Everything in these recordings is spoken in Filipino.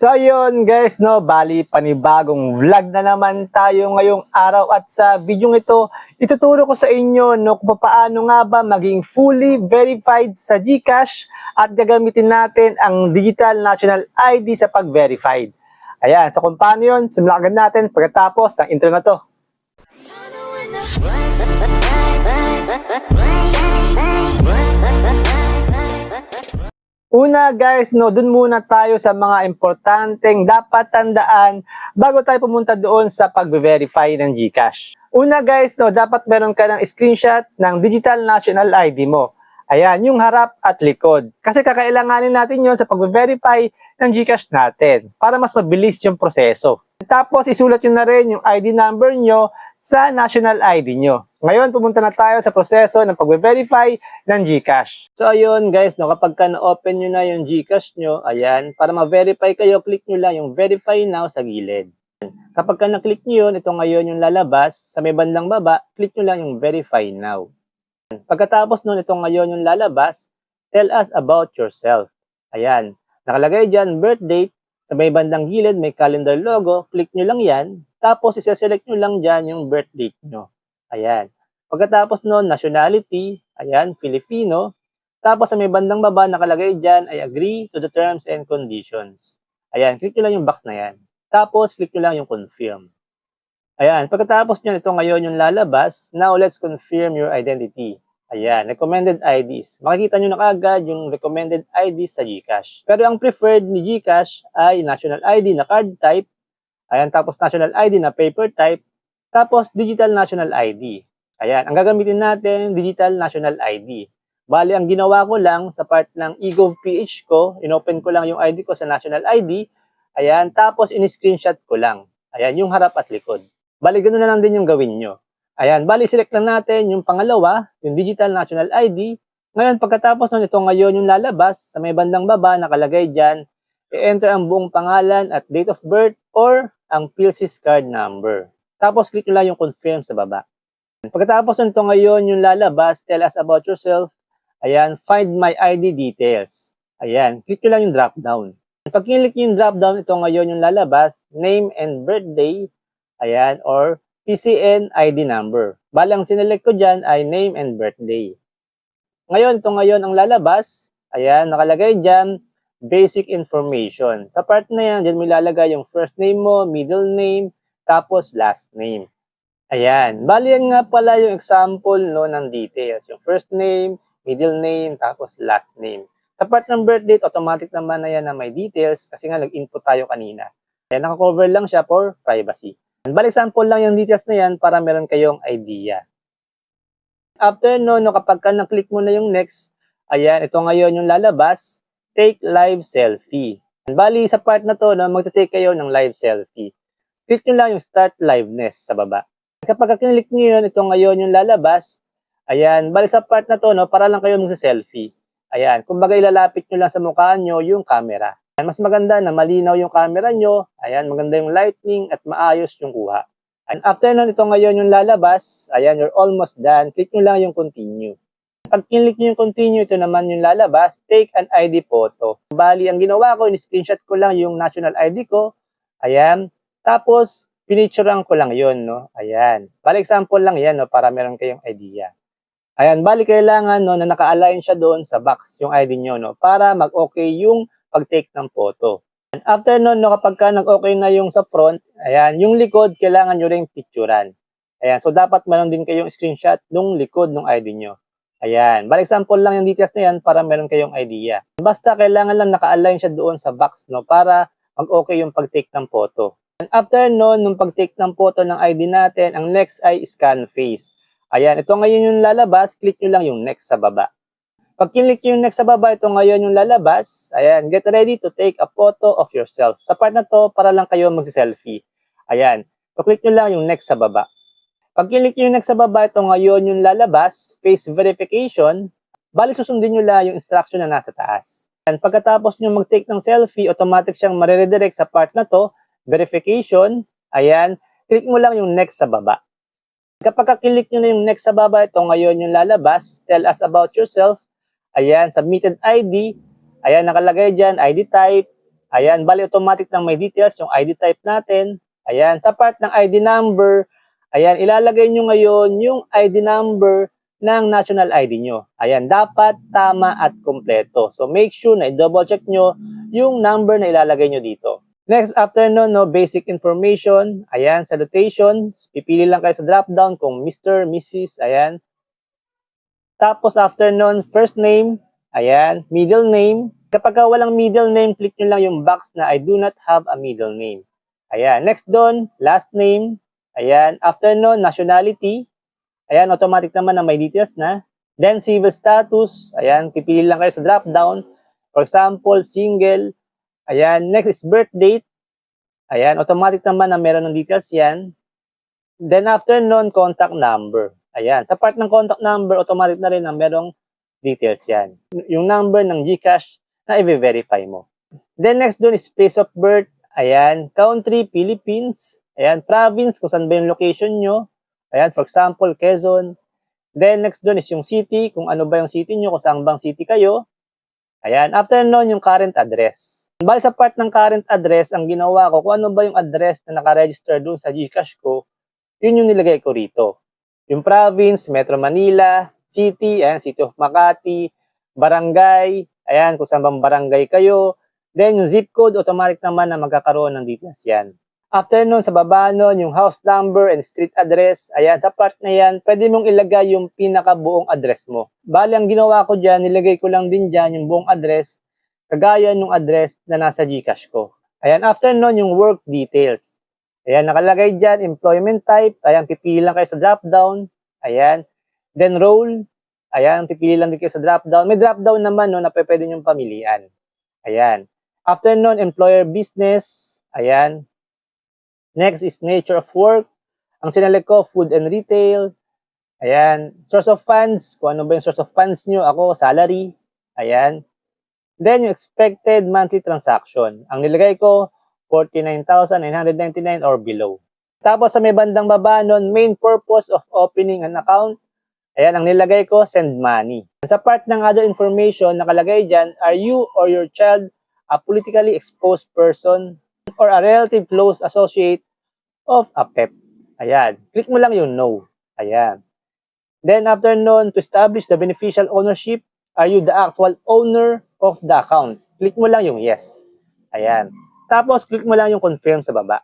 So ayun guys, no, bali panibagong vlog na naman tayo ngayong araw at sa video ito, ituturo ko sa inyo no kung paano nga ba maging fully verified sa GCash at gagamitin natin ang Digital National ID sa pag-verified. Ayan, so kung paano yun, simulan natin pagkatapos ng intro na to. Una guys, no, dun muna tayo sa mga importanteng dapat tandaan bago tayo pumunta doon sa pag-verify ng GCash. Una guys, no, dapat meron ka ng screenshot ng Digital National ID mo. Ayan, yung harap at likod. Kasi kakailanganin natin yon sa pag-verify ng GCash natin para mas mabilis yung proseso. Tapos isulat nyo na rin yung ID number nyo sa national ID nyo. Ngayon, pumunta na tayo sa proseso ng pag-verify ng GCash. So, ayun guys, no, kapag ka na-open nyo na yung GCash nyo, ayan, para ma-verify kayo, click nyo lang yung Verify Now sa gilid. Kapag ka na-click nyo yun, ito ngayon yung lalabas, sa may bandang baba, click nyo lang yung Verify Now. Pagkatapos nun, ito ngayon yung lalabas, tell us about yourself. Ayan, nakalagay dyan, birth date, sa may bandang gilid, may calendar logo, click nyo lang yan, tapos isa-select nyo lang dyan yung birth date nyo. Ayan. Pagkatapos nun, nationality, ayan, Filipino. Tapos sa may bandang baba, nakalagay dyan, I agree to the terms and conditions. Ayan, click nyo lang yung box na yan. Tapos, click nyo lang yung confirm. Ayan, pagkatapos nyo, ito ngayon yung lalabas. Now, let's confirm your identity. Ayan, recommended IDs. Makikita nyo na kagad yung recommended IDs sa GCash. Pero ang preferred ni GCash ay national ID na card type. Ayan, tapos national ID na paper type. Tapos, digital national ID. Ayan, ang gagamitin natin, digital national ID. Bali, ang ginawa ko lang sa part ng eGovPH ko, inopen ko lang yung ID ko sa national ID. Ayan, tapos in-screenshot ko lang. Ayan, yung harap at likod. Bali, ganoon na lang din yung gawin nyo. Ayan, bali, select lang natin yung pangalawa, yung digital national ID. Ngayon, pagkatapos nun, ito ngayon yung lalabas, sa may bandang baba, nakalagay dyan, i-enter ang buong pangalan at date of birth or ang PLC's card number. Tapos, click nyo lang yung confirm sa baba. Pagkatapos nito ngayon yung lalabas, tell us about yourself. Ayan, find my ID details. Ayan, click nyo lang yung drop down. Pag click yung drop down, ito ngayon yung lalabas, name and birthday. Ayan, or PCN ID number. Balang sinelect ko dyan ay name and birthday. Ngayon, ito ngayon ang lalabas. Ayan, nakalagay dyan, basic information. Sa part na yan, dyan mo ilalagay yung first name mo, middle name, tapos last name. Ayan. Bali yan nga pala yung example no, ng details. Yung first name, middle name, tapos last name. Sa part ng birth date, automatic naman na yan na may details kasi nga nag-input tayo kanina. Kaya nakakover lang siya for privacy. Bali example lang yung details na yan para meron kayong idea. After no, no kapag ka na-click mo na yung next, ayan, ito ngayon yung lalabas, take live selfie. Bali sa part na to, no, magte-take kayo ng live selfie. Click nyo lang yung start liveness sa baba. Kapag kinlik nyo yun, ito ngayon yung lalabas. Ayan, bali sa part na to, no, para lang kayo magsa-selfie. Ayan, kumbaga ilalapit nyo lang sa mukha nyo yung camera. Ayan, mas maganda na malinaw yung camera nyo. Ayan, maganda yung lighting at maayos yung kuha. And after nun, ito ngayon yung lalabas. Ayan, you're almost done. Click nyo lang yung continue. Pag kinlik nyo yung continue, ito naman yung lalabas. Take an ID photo. Bali, ang ginawa ko, in-screenshot ko lang yung national ID ko. Ayan. Tapos, pinicturean ko lang yun, no? Ayan. Bali, example lang yan, no? Para meron kayong idea. Ayan, bali kailangan, no, na naka-align siya doon sa box, yung ID nyo, no? Para mag-okay yung pag-take ng photo. And after nun, no, kapag ka nag-okay na yung sa front, ayan, yung likod, kailangan nyo rin picturean. Ayan, so dapat meron din kayong screenshot nung likod ng ID nyo. Ayan, bali example lang yung details na yan para meron kayong idea. Basta kailangan lang naka-align siya doon sa box, no? Para mag-okay yung pag-take ng photo. And after nun, nung pag-take ng photo ng ID natin, ang next ay scan face. Ayan, ito ngayon yung lalabas, click nyo lang yung next sa baba. Pag kinlik yung next sa baba, ito ngayon yung lalabas. Ayan, get ready to take a photo of yourself. Sa part na to, para lang kayo magsi-selfie. Ayan, so click nyo lang yung next sa baba. Pag kinlik nyo yung next sa baba, ito ngayon yung lalabas, face verification. Balik susundin nyo lang yung instruction na nasa taas. And pagkatapos nyo mag-take ng selfie, automatic siyang mariredirect sa part na to, verification, ayan, click mo lang yung next sa baba. Kapag kaklik nyo na yung next sa baba, ito ngayon yung lalabas, tell us about yourself, ayan, submitted ID, ayan, nakalagay dyan, ID type, Ayan, bali automatic ng may details, yung ID type natin. Ayan, sa part ng ID number, ayan, ilalagay nyo ngayon yung ID number ng national ID nyo. Ayan, dapat tama at kompleto. So make sure na i-double check nyo yung number na ilalagay nyo dito. Next, after nun, no, basic information. Ayan, salutations. Pipili lang kayo sa drop-down kung Mr., Mrs., ayan. Tapos after nun, first name, ayan, middle name. Kapag ka walang middle name, click nyo lang yung box na I do not have a middle name. Ayan, next doon, last name. Ayan, after nun, nationality. Ayan, automatic naman na may details na. Then civil status. Ayan, pipili lang kayo sa drop-down. For example, single. Ayan, next is birth date. Ayan, automatic naman na meron ng details yan. Then after nun, contact number. Ayan, sa part ng contact number, automatic na rin na merong details yan. Yung number ng GCash na i-verify mo. Then next dun is place of birth. Ayan, country, Philippines. Ayan, province, kung saan ba yung location nyo. Ayan, for example, Quezon. Then next dun is yung city, kung ano ba yung city nyo, kung saan bang city kayo. Ayan, after nun, yung current address. Bali sa part ng current address, ang ginawa ko, kung ano ba yung address na nakaregister dun sa Gcash ko, yun yung nilagay ko rito. Yung province, Metro Manila, city, ayan, City of Makati, barangay, ayan, kung saan bang barangay kayo. Then, yung zip code, automatic naman na magkakaroon ng details yan. After nun, sa baba nun, yung house number and street address, ayan, sa part na yan, pwede mong ilagay yung pinakabuong address mo. Bali, ang ginawa ko dyan, nilagay ko lang din dyan yung buong address, kagaya ng address na nasa Gcash ko. Ayan, after nun, yung work details. Ayan, nakalagay dyan, employment type. Ayan, pipili lang kayo sa drop-down. Ayan. Then role. Ayan, pipili lang din kayo sa drop-down. May drop-down naman no, na pwede niyong pamilian. Ayan. After nun, employer business. Ayan. Next is nature of work. Ang sinalik ko, food and retail. Ayan. Source of funds. Kung ano ba yung source of funds nyo. Ako, salary. Ayan. Then, yung expected monthly transaction. Ang nilagay ko, 49,999 or below. Tapos sa may bandang baba nun, main purpose of opening an account. Ayan, ang nilagay ko, send money. Sa part ng other information, nakalagay dyan, are you or your child a politically exposed person or a relative close associate of a PEP? Ayan, click mo lang yung no. Ayan. Then after nun, to establish the beneficial ownership, are you the actual owner of the account? Click mo lang yung yes. Ayan. Tapos, click mo lang yung confirm sa baba.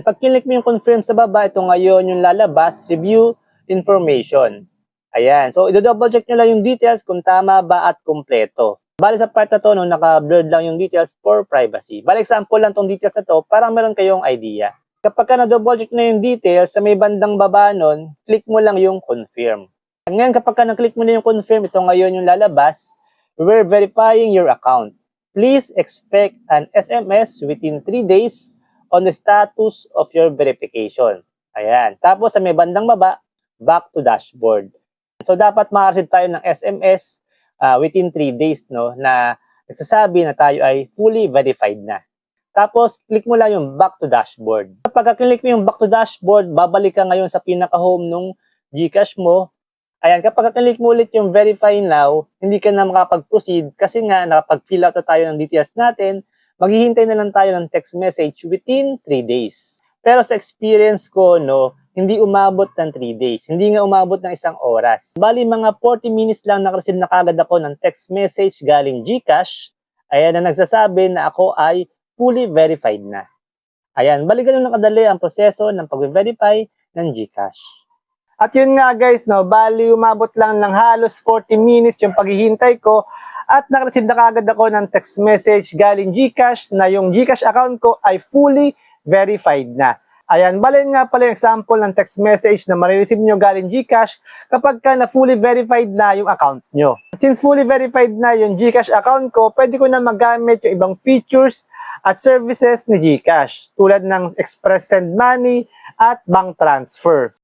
Pag click mo yung confirm sa baba, ito ngayon yung lalabas, review information. Ayan. So, i-double check nyo lang yung details kung tama ba at kumpleto. Bali sa part na to, no, naka-blurred lang yung details for privacy. Bali, example lang tong details na to, para meron kayong idea. Kapag ka na-double check na yung details, sa may bandang baba nun, click mo lang yung confirm. Ngayon, kapag ka na-click mo na yung confirm, ito ngayon yung lalabas, we're verifying your account. Please expect an SMS within 3 days on the status of your verification. Ayan. Tapos sa may bandang baba, back to dashboard. So dapat ma-receive tayo ng SMS uh, within 3 days no na nagsasabi na tayo ay fully verified na. Tapos click mo lang yung back to dashboard. Kapag click mo yung back to dashboard, babalik ka ngayon sa pinaka-home nung GCash mo Ayan, kapag click mo ulit yung verify now, hindi ka na makapag-proceed kasi nga nakapag-fill out na tayo ng details natin, maghihintay na lang tayo ng text message within 3 days. Pero sa experience ko, no, hindi umabot ng 3 days. Hindi nga umabot ng isang oras. Bali, mga 40 minutes lang nakareceive na kagad ako ng text message galing GCash. Ayan na nagsasabi na ako ay fully verified na. Ayan, bali ganun nakadali ang proseso ng pag-verify ng GCash. At yun nga guys, no, bali umabot lang ng halos 40 minutes yung paghihintay ko at nakareceive na kagad ako ng text message galing GCash na yung GCash account ko ay fully verified na. Ayan, bali nga pala yung example ng text message na marireceive nyo galing GCash kapag ka na fully verified na yung account nyo. Since fully verified na yung GCash account ko, pwede ko na magamit yung ibang features at services ni GCash tulad ng express send money at bank transfer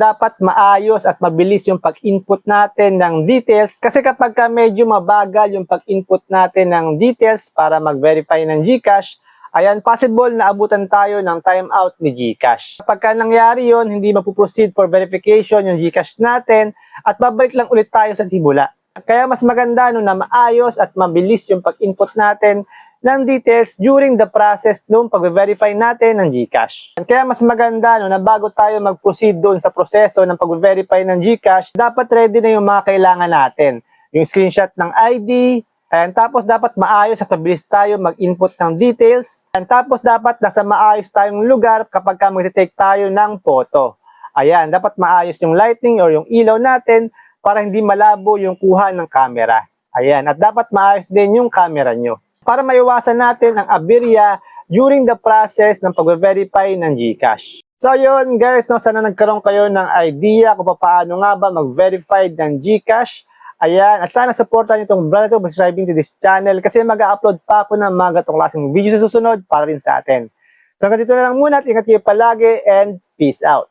dapat maayos at mabilis yung pag-input natin ng details kasi kapag ka medyo mabagal yung pag-input natin ng details para mag-verify ng GCash, ayan, possible na abutan tayo ng timeout ni GCash. Kapag ka nangyari yon hindi mapuproceed for verification yung GCash natin at babalik lang ulit tayo sa simula. Kaya mas maganda no na maayos at mabilis yung pag-input natin ng details during the process nung pag-verify natin ng GCash. Kaya mas maganda no, na bago tayo mag-proceed doon sa proseso ng pag-verify ng GCash, dapat ready na yung mga kailangan natin. Yung screenshot ng ID, and tapos dapat maayos at mabilis tayo mag-input ng details. And tapos dapat nasa maayos tayong lugar kapag ka mag-take tayo ng photo. Ayan, dapat maayos yung lighting or yung ilaw natin para hindi malabo yung kuha ng camera. Ayan, at dapat maayos din yung camera nyo para maiwasan natin ang aberya during the process ng pag-verify ng GCash. So yun guys, no, sana nagkaroon kayo ng idea kung paano nga ba mag-verify ng GCash. Ayan, at sana supportan niyo itong brand to by subscribing to this channel kasi mag-upload pa ako ng mga gatong klaseng video sa susunod para rin sa atin. So hanggang dito na lang muna at ingat kayo palagi and peace out.